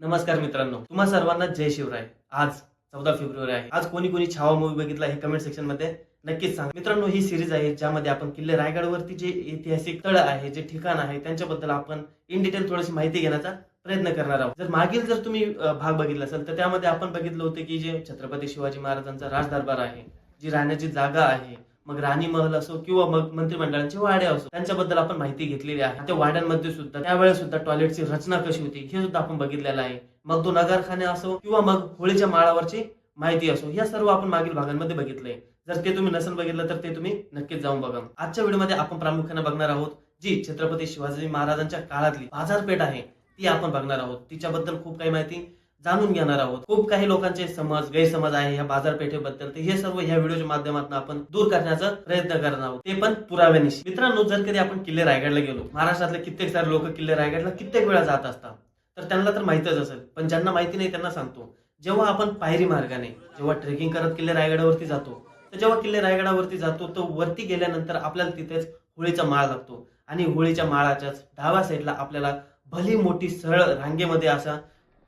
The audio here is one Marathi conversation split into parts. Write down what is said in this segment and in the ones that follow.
नमस्कार मित्रांनो तुम्हा सर्वांना जय शिवराय. आज चौदा फेब्रुवारी आहे. आज कोणी कोणी छावा मूवी बघितला हे कमेंट सेक्शनमध्ये नक्कीच सांग. मित्रांनो ही सिरीज आहे ज्यामध्ये आपण किल्ले रायगडवरती जे ऐतिहासिक तळ आहे जे ठिकाण आहे त्यांच्याबद्दल आपण इन डिटेल थोडीशी माहिती घेण्याचा प्रयत्न करणार आहोत. जर मागील जर तुम्ही भाग बघितला असेल तर त्यामध्ये आपण बघितलं होतं की जे छत्रपती शिवाजी महाराजांचा राजदरबार आहे जी राहण्याची जागा आहे मग राणी महल असो किंवा मग मंत्रिमंडळांचे वाडे असो त्यांच्याबद्दल आपण माहिती घेतलेली आहे. त्या वाड्यांमध्ये सुद्धा त्यावेळेस सुद्धा टॉयलेटची रचना कशी होती हे सुद्धा आपण बघितलेलं आहे. मग तो नगरखाने असो किंवा मग होळीच्या माळावरची माहिती असो या सर्व आपण मागील भागांमध्ये बघितलंय. जर ते तुम्ही नसेल बघितलं तर ते तुम्ही नक्कीच जाऊन बघा. आजच्या व्हिडिओमध्ये आपण प्रामुख्याने बघणार आहोत जी छत्रपती शिवाजी महाराजांच्या काळातली बाजारपेठ आहे ती आपण बघणार आहोत. तिच्याबद्दल खूप काही माहिती. जाणून घेणार आहोत. खूप काही लोकांचे समज गैरसमज आहे या बाजारपेठेबद्दल. तर हे सर्व या व्हिडिओच्या माध्यमातून आपण दूर करण्याचा प्रयत्न करणार आहोत. ते पण पुराव्यानिशी. मित्रांनो जर कधी आपण किल्ले रायगडला गेलो महाराष्ट्रातले कित्येक सारे लोक किल्ले रायगडला कित्येक वेळा जात असतात. तर त्यांना तर माहितच असेल पण ज्यांना माहिती नाही त्यांना सांगतो. जेव्हा आपण पायरी मार्गाने जेव्हा ट्रेकिंग करत किल्ले रायगडावरती जातो तर जेव्हा किल्ले रायगडावरती जातो तो वरती गेल्यानंतर आपल्याला तिथेच होळीचा माळ लागतो. आणि होळीच्या माळाच्याच डाव्या साईडला आपल्याला भली मोठी सरळ रांगेमध्ये असा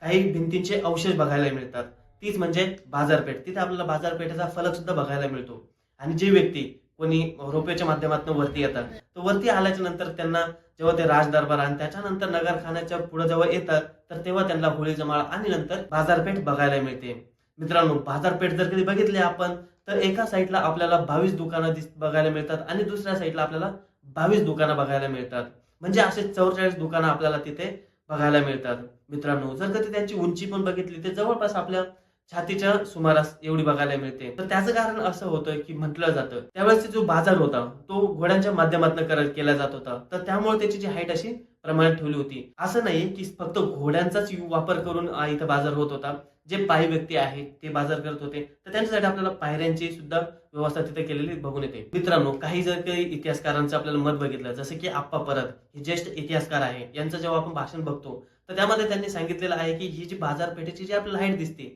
काही भिंतींचे अवशेष बघायला मिळतात. तीच म्हणजे बाजारपेठ. तिथे आपल्याला बाजारपेठेचा फलक सुद्धा बघायला मिळतो. आणि जे व्यक्ती कोणी रोपेच्या माध्यमातून वरती येतात तर वरती आल्याच्यानंतर त्यांना जेव्हा ते राजदरबार आणि त्याच्यानंतर नगरखान्याच्या पुढे जेव्हा येतात तर तेव्हा त्यांना होळी जमाळ आणि नंतर बाजारपेठ बघायला मिळते. मित्रांनो बाजारपेठ जर कधी बघितली आपण तर एका साईडला आपल्याला बावीस दुकानं दिस बघायला मिळतात आणि दुसऱ्या साईडला आपल्याला बावीस दुकानं बघायला मिळतात. म्हणजे असे चौवेचाळीस दुकानं आपल्याला तिथे बघायला मिळतात. मित्रांनो जर कधी त्यांची उंची पण बघितली तर जवळपास आपल्या छातीच्या सुमारास एवढी बघायला मिळते. तर त्याचं कारण असं होतं की म्हटलं जातं त्यावेळेस जो बाजार होता तो घोड्यांच्या माध्यमातून केला जात होता. तर त्यामुळे त्याची जी हाईट अशी प्रमाणात ठेवली होती. असं नाही की फक्त घोड्यांचाच वापर करून इथं बाजार होत होता. जे पायी व्यक्ती आहेत ते बाजार करत होते. तर त्यांच्यासाठी आपल्याला पायऱ्यांची सुद्धा व्यवस्था तिथे केलेली बघून येते. मित्रांनो काही जर काही इतिहासकारांचं आपल्याला मत बघितलं जसं की आप्पा परत हे ज्येष्ठ इतिहासकार आहे यांचं जेव्हा आपण भाषण बघतो तर त्यामध्ये त्यांनी सांगितलेलं आहे की ही जी बाजारपेठेची जी आपल्याला हाईट दिसते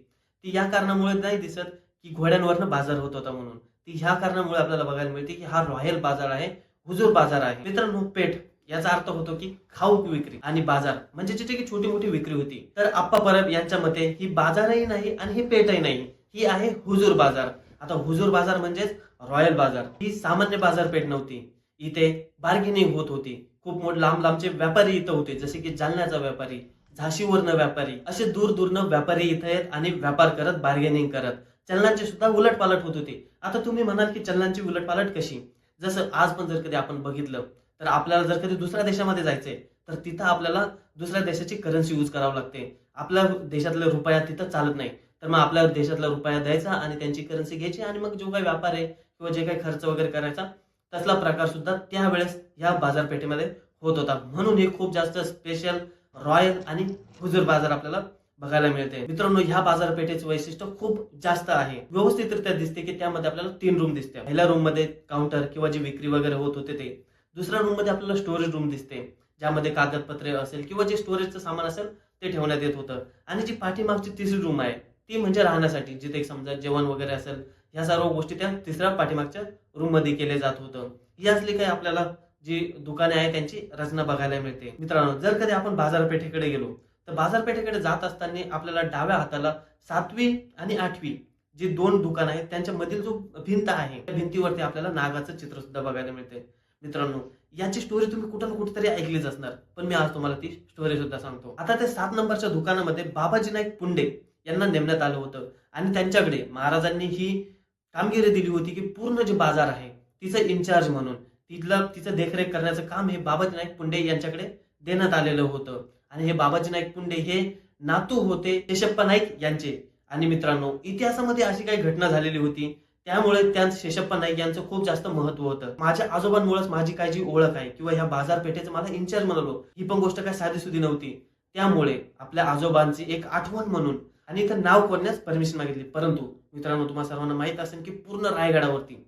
ती या कारणामुळे नाही दिसत की घोड्यांवरनं बाजार होत होता म्हणून. ती ह्या कारणामुळे आपल्याला बघायला मिळते की हा रॉयल बाजार आहे हुजूर बाजार आहे. मित्रांनो पेठ याचा अर्थ होतो की खाऊक विक्री आणि बाजार म्हणजे जिथे की छोटी मोठी विक्री होती. तर आप्पा परब यांच्या मते ही बाजारही नाही आणि ही पेठही नाही ही आहे हुजूर बाजार. आता हुजूर बाजार म्हणजेच रॉयल बाजार. ही सामान्य बाजारपेठ नव्हती. इथे बार्गेनिंग होत होती. खूप मोठ लांब लांबचे व्यापारी इथं होते. जसे की जालन्याचा व्यापारी झाशीवरनं व्यापारी असे दूर दूरनं व्यापारी इथं आहेत आणि व्यापार करत बार्गेनिंग करत. चलनांची सुद्धा उलटपालट होत होती. आता तुम्ही म्हणाल की चलनांची उलटपालट कशी? जसं आज पण जर कधी आपण बघितलं तर आपल्याला जर कधी दुसऱ्या देशामध्ये जायचंय तर तिथं आपल्याला दुसऱ्या देशाची करन्सी यूज करावं लागते. आपल्या देशातल्या रुपया तिथं चालत नाही. तर मग आपल्या देशातला रुपया द्यायचा आणि त्यांची करन्सी घ्यायची आणि मग जो काही व्यापार आहे किंवा जे काही खर्च वगैरे करायचा तसला प्रकार सुद्धा त्यावेळेस या बाजारपेठेमध्ये होत होता. म्हणून हे खूप जास्त स्पेशल रॉयल आणि हुजूर बाजार आपल्याला बघायला मिळते. मित्रांनो ह्या बाजारपेठेचं वैशिष्ट्य खूप जास्त आहे. व्यवस्थितरित्या दिसते की त्यामध्ये आपल्याला तीन रूम दिसते. पहिल्या रूममध्ये काउंटर किंवा जी विक्री वगैरे होत होते ते. दुसऱ्या रूममध्ये आपल्याला स्टोरेज रूम दिसते ज्यामध्ये कागदपत्रे असेल किंवा जे स्टोरेजचं सामान असेल ते ठेवण्यात येत होतं. आणि जी पाठीमागची तिसरी रूम आहे ती म्हणजे राहण्यासाठी जिथे एक समजा जेवण वगैरे असेल ह्या सर्व गोष्टी त्या तिसऱ्या पाठीमागच्या रूममध्ये केले जात होतं. ही असली काही आपल्याला जी दुकाने आहे त्यांची रचना बघायला मिळते. मित्रांनो जर कधी आपण बाजारपेठेकडे गेलो तर बाजारपेठेकडे जात असताना आपल्याला डाव्या हाताला सातवी आणि आठवी जी दोन दुकान आहेत त्यांच्या मधील जो भिंत आहे त्या भिंतीवरती आपल्याला नागाचं चित्र सुद्धा बघायला मिळते. मित्रांनो याची स्टोरी तुम्ही कुठं ना कुठेतरी ऐकलीच असणार पण मी आज तुम्हाला ती स्टोरी सुद्धा सांगतो. आता त्या सात नंबरच्या दुकानामध्ये बाबाजी नाईक पुंडे यांना नेमण्यात आलं होतं. आणि त्यांच्याकडे महाराजांनी ही कामगिरी दिली होती की पूर्ण जे बाजार आहे तिचं इन्चार्ज म्हणून तिथला तिचं देखरेख करण्याचं काम हे बाबाजी नाईक पुंडे यांच्याकडे देण्यात आलेलं होतं. आणि हे बाबाजी नाईक पुंडे हे नातू होते शेषप्पा नाईक यांचे. आणि मित्रांनो इतिहासामध्ये अशी काही घटना झालेली होती त्यामुळे त्या शेषप्पा नाईक यांचं खूप जास्त महत्त्व होतं. माझ्या आजोबांमुळेच माझी काय जी ओळख आहे किंवा ह्या बाजारपेठेचं मला इन्चार्ज म्हणालो ही पण गोष्ट काय साधी सुधी नव्हती. त्यामुळे आपल्या आजोबांची एक आठवण म्हणून आणि इथं नाव कोरण्यास परमिशन मागितली. परंतु मित्रांनो तुम्हाला सर्वांना माहीत असेल की पूर्ण रायगडावरती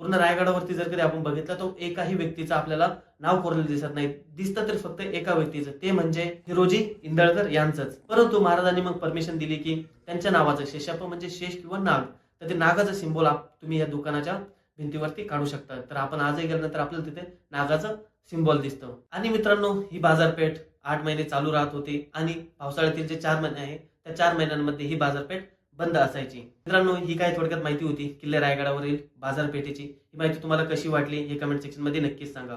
पूर्ण रायगडावरती जर कधी आपण बघितलं तर एकाही व्यक्तीचं आपल्याला नाव कोरलेलं दिसत नाही. दिसतं तर फक्त एका व्यक्तीचं. ते म्हणजे हिरोजी इंदळकर यांचंच. परंतु महाराजांनी मग परमिशन दिली की त्यांच्या नावाचं शेषाप म्हणजे शेष किंवा नाग तर ते नागाचं सिम्बॉल तुम्ही या दुकानाच्या भिंतीवरती काढू शकता. तर आपण आजही गेल्यानंतर आपल्याला तिथे नागाचं सिम्बॉल दिसतं. आणि मित्रांनो ही बाजारपेठ आठ महिने चालू राहत होते आणि पावसाळ्यातील जे चार महिने आहे त्या चार महिन्यांमध्ये ही बाजारपेठ बंद असायची. मित्रांनो ही काय थोडक्यात माहिती होती. किल्ले रायगडावरील बाजारपेठेची. ही माहिती तुम्हाला कशी वाटली हे कमेंट सेक्शनमध्ये नक्कीच सांगा.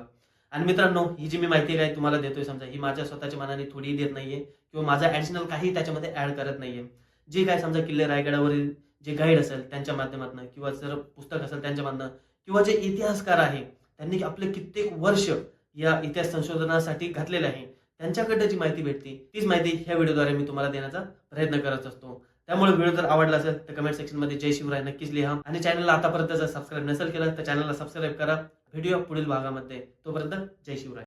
आणि मित्रांनो ही जी मी माहिती काय तुम्हाला देतोय समजा ही माझ्या स्वतःच्या मनाने थोडी देत नाहीये किंवा माझा ऍडिशनल काही त्याच्यामध्ये ऍड करत नाहीये. जे काय समजा किल्ले रायगडावरील जे गाईड असेल त्यांच्या माध्यमातून किंवा जर पुस्तक असेल त्यांच्यामधनं किंवा जे इतिहासकार आहे त्यांनी आपले कित्येक वर्ष या इतिहास संशोधनासाठी घातलेले आहे. त्यांच्याकडे जी माहिती भेटते तीच माहिती ह्या व्हिडिओद्वारे मी तुम्हाला देण्याचा प्रयत्न करत असतो. त्यामुळे व्हिडिओ जर आवडला असेल तर कमेंट सेक्शनमध्ये जय शिवराय नक्कीच लिहा. आणि चॅनलला आतापर्यंत जर सबस्क्राईब नसेल केलं तर चॅनलला सबस्क्राईब करा. व्हिडिओ पुढील भागामध्ये. तोपर्यंत जय शिवराय.